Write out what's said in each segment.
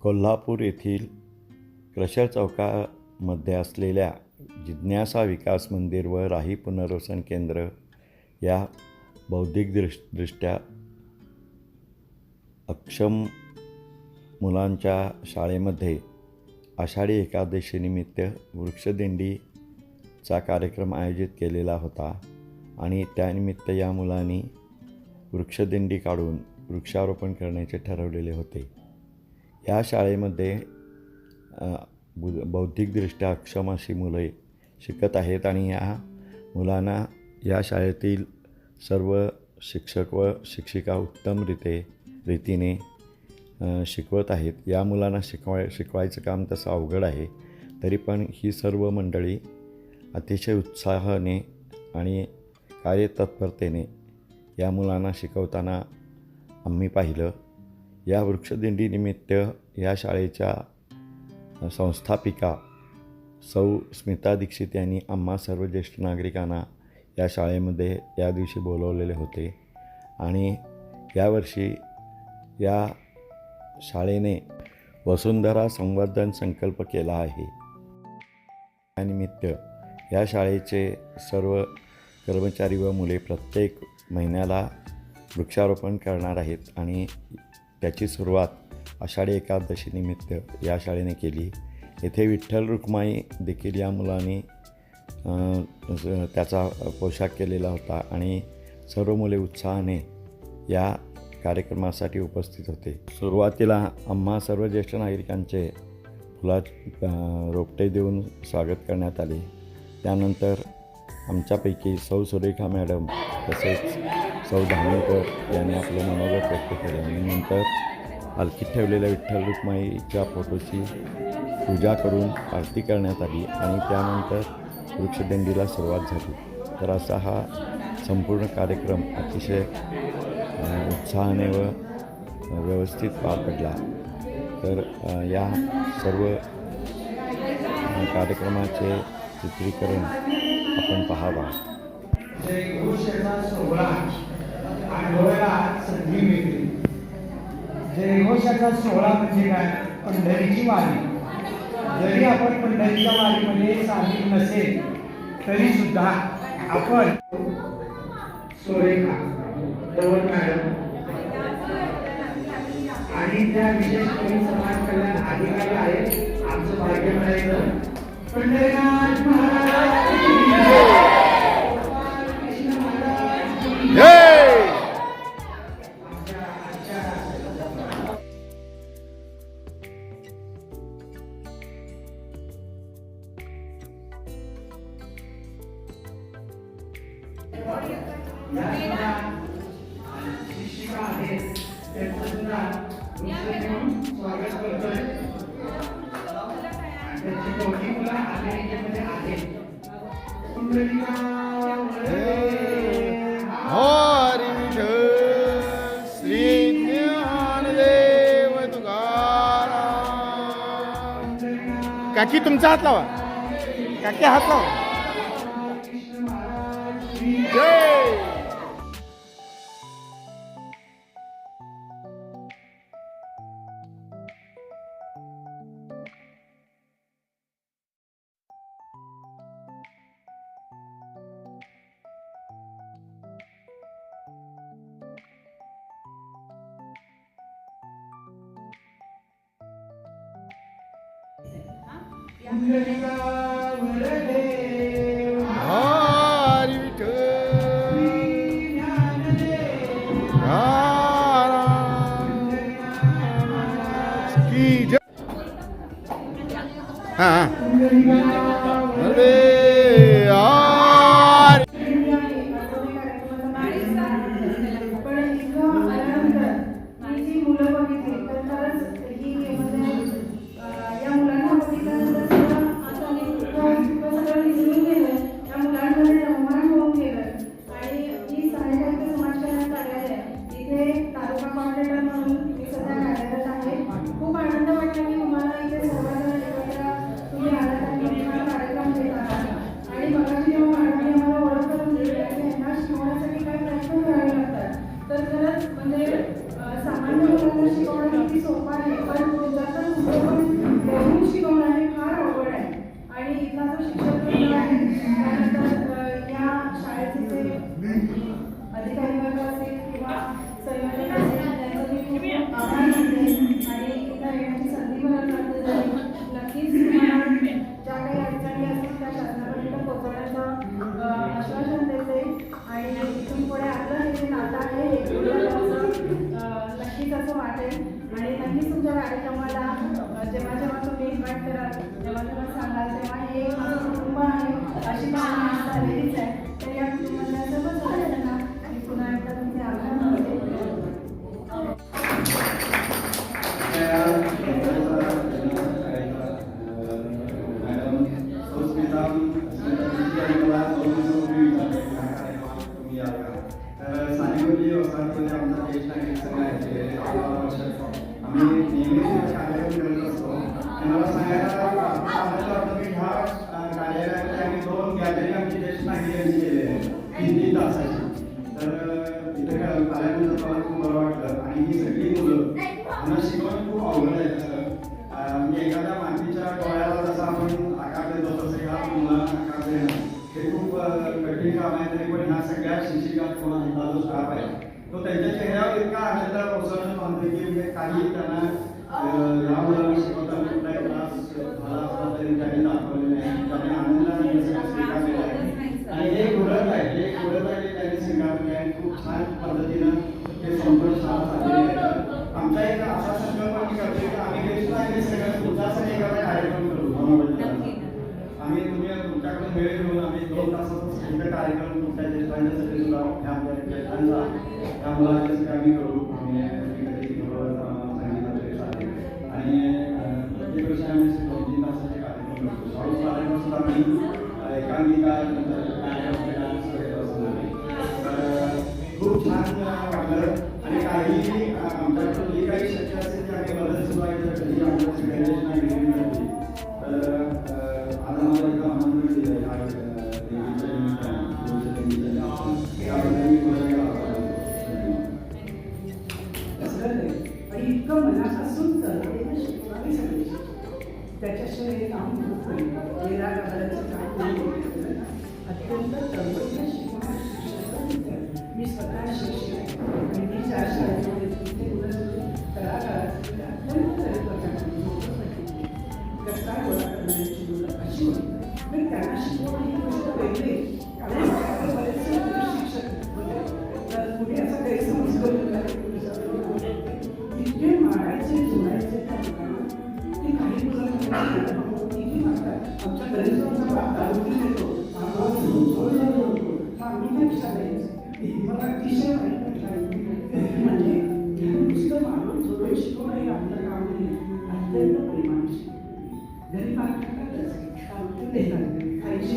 कोल्हापूर येथील क्रशर चौकामध्ये असलेल्या जिज्ञासा विकास मंदिर व राही पुनर्वसन केंद्र या बौद्धिक दृश दृष्ट्या अक्षम मुलांच्या शाळेमध्ये आषाढी एकादशीनिमित्त वृक्षदिंडीचा कार्यक्रम आयोजित केलेला होता आणि त्यानिमित्त या मुलांनी वृक्षदिंडी काढून वृक्षारोपण करण्याचे ठरवलेले होते. या शाळेमध्ये बु बौद्धिकदृष्ट्या अक्षम अशी मुले शिकत आहेत आणि या मुलांना या शाळेतील सर्व शिक्षक व शिक्षिका उत्तमरीते रीतीने शिकवत आहेत. या मुलांना शिकवाय शिकवायचं काम तसं अवघड आहे तरी पण ही सर्व मंडळी अतिशय उत्साहाने आणि कार्यतत्परतेने या मुलांना शिकवताना आम्ही पाहिलं. या वृक्षदिंडीनिमित्त या शाळेच्या संस्थापिका सौ स्मिता दीक्षित यांनी आम्हा सर्व ज्येष्ठ नागरिकांना या शाळेमध्ये या दिवशी बोलवलेले होते. आणि यावर्षी या शाळेने वसुंधरा संवर्धन संकल्प केला आहे. त्यानिमित्त या शाळेचे सर्व कर्मचारी व मुले प्रत्येक महिन्याला वृक्षारोपण करणार आहेत आणि त्याची सुरुवात आषाढी एकादशीनिमित्त या शाळेने केली. येथे विठ्ठल रुक्माई देखील या मुलांनी त्याचा पोशाख केलेला होता आणि सर्व मुले उत्साहाने या कार्यक्रमासाठी उपस्थित होते. सुरुवातीला आम्हा सर्व ज्येष्ठ नागरिकांचे फुला रोपटे देऊन स्वागत करण्यात आले. त्यानंतर आमच्यापैकी सौ सुरेखा मॅडम तसेच सौ धामेकर यांनी आपलं मनोगत व्यक्त केलं आणि नंतर पालखीत ठेवलेल्या विठ्ठल रुक्माईच्या फोटोची पूजा करून आरती करण्यात आली आणि त्यानंतर वृक्षदिंडीला सुरुवात झाली. तर असा हा संपूर्ण कार्यक्रम अतिशय उत्साहाने व व्यवस्थित पार पडला. तर या सर्व कार्यक्रमाचे चित्रीकरण आपण पाहावा. सोहळा. संधी मिळते. जयघोषाचा सोहळा म्हणजे काय? पंढरीची वारी. जरी आपण पंढरीच्या वारीमध्ये सामील नसेल तरी सुद्धा आपण सोरेखा जवळ मॅडम? आणि त्या विशेष करून समाज कल्याण अधिकारी आहेत. आमचं भाग्य म्हणायचं पंढरीनाथ महाराज स्वागत करतोय त्यांची दोन्ही मुलं हरी श्री ज्ञानदेव तुकाराम काकी तुमचा हात लावा. काकी हात लावा. जय! कुंडलिका वरदे तुम्ही जेव्हा जेव्हा सांगाल तेव्हा हे माझं कुटुंब आहे अशी भावना झालेलीच आहे तर या कुटुंबातल्या सर्व सदस्यांना मी पुन्हा एकदा तुमचे आभार मानते आम्ही नेहमीच कार्यक्रम करत असतो मला सांगायला की ह्या कार्यालयामध्ये आम्ही दोन आमची ज्येष्ठ नागरिकांची केलेली आहे तीन तीन तासाची. तर इथे काय आल्यानंतर मला खूप बरं वाटलं. आणि ही सगळी मुलं त्यांना शिकवण खूप अवघड आहे तसं म्हणजे एखाद्या मातीच्या डोळ्याला जसं आपण आकार देतो तसं ह्या मुलांना आकार देणं हे खूप कठीण काम आहे. तरी पण ह्या सगळ्या शिक्षिका किंवा हा जो स्टाफ आहे? तो त्यांच्या चेहऱ्यावर इतका आनंद पोहोचवण्यात म्हणतो की म्हणजे काही त्यांना ह्या मुलांना शिकवताना त्रास तरी त्यांनी त्यांनी आनंदाने स्वीकारलेलं आहे आणि हे घडत आहे हे घडत आहे त्यांनी आहे खूप छान पद्धतीनं ते शाळा आमचा एक असा संकल्प आम्ही करतो की आम्ही हे एखादा कार्यक्रम करू आम्ही तुम्ही तुमच्याकडून वेळ घेऊन आम्ही दोन तासाचा कार्यक्रम तुमच्या ज्येष्ठांच्यासाठी सुद्धा ह्या आमच्या मुलांच्यासाठी आम्ही करू आम्ही तासाचे कार्यक्रम आम्ही एकांकिका डान्स वगैरे असं खूप छान वाटलं आणि काही आमच्याकडून जी काही शक्य असेल ती आम्ही मदत सुद्धा केली कधी आमच्या तर त्याच्याशिवाय काम अत्यंत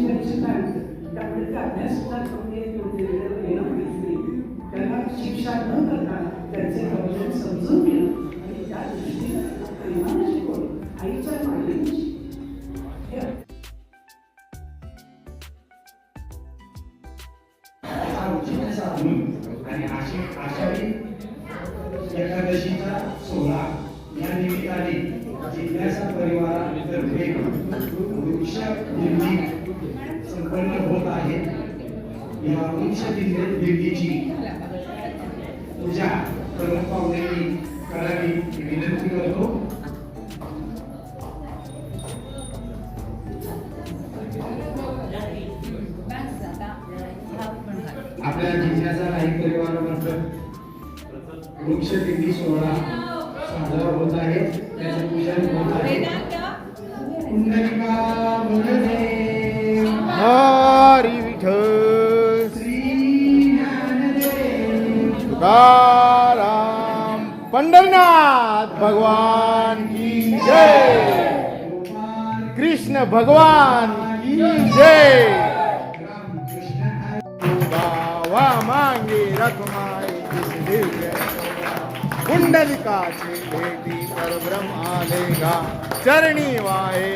खायची खायची त्यामुळे ते अभ्यास सुद्धा करून येत त्यांना शिक्षा न करता त्यांचे प्रॉब्लेम समजून घेणं आणि त्या दृष्टीने प्रेमाने आईच्या आणि आषाढी एकादशीचा सोहळा या निमित्ताने जिज्ञासा परिवारातर्फे वृक्ष दिंडी संपन्न होत आहे. या वृक्ष दिल्लीची पूजा प्रमुख पाहुण्यांनी करावी विनंती करतो. आपल्या जिल्ह्याचा काही परिवारामार्फत वृक्ष दिंडी सोहळा साजरा होत आहे. त्याचं पूजन होत आहे. पुंडलिका तुकाराम पंढरनाथ भगवान की जय कृष्ण भगवान की जय गावा मांगे रखमाई किस भेटी पर ब्रह्म आलेगा चरणी वाहे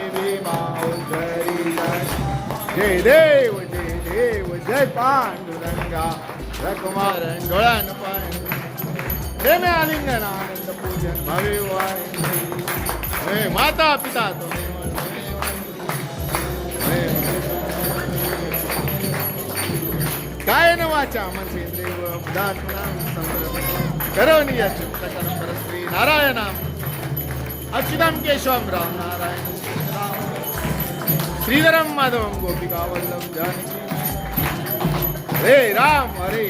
जय देव जय देव जय पांडुरंगा रखमार डोळ्यान पाय प्रेमे आलिंगन आनंद पूजन भवे वाय माता पिता तुम्ही कायन वाचा मनसेंद्रिय बुधात्मनां संवरं करोनि यच्चित्तकरं परस्त्री नारायणाम् अच्युतं केशवं राम नारायण श्रीधरं माधवं गोपिकावल्लभं जानकी हरे राम हरे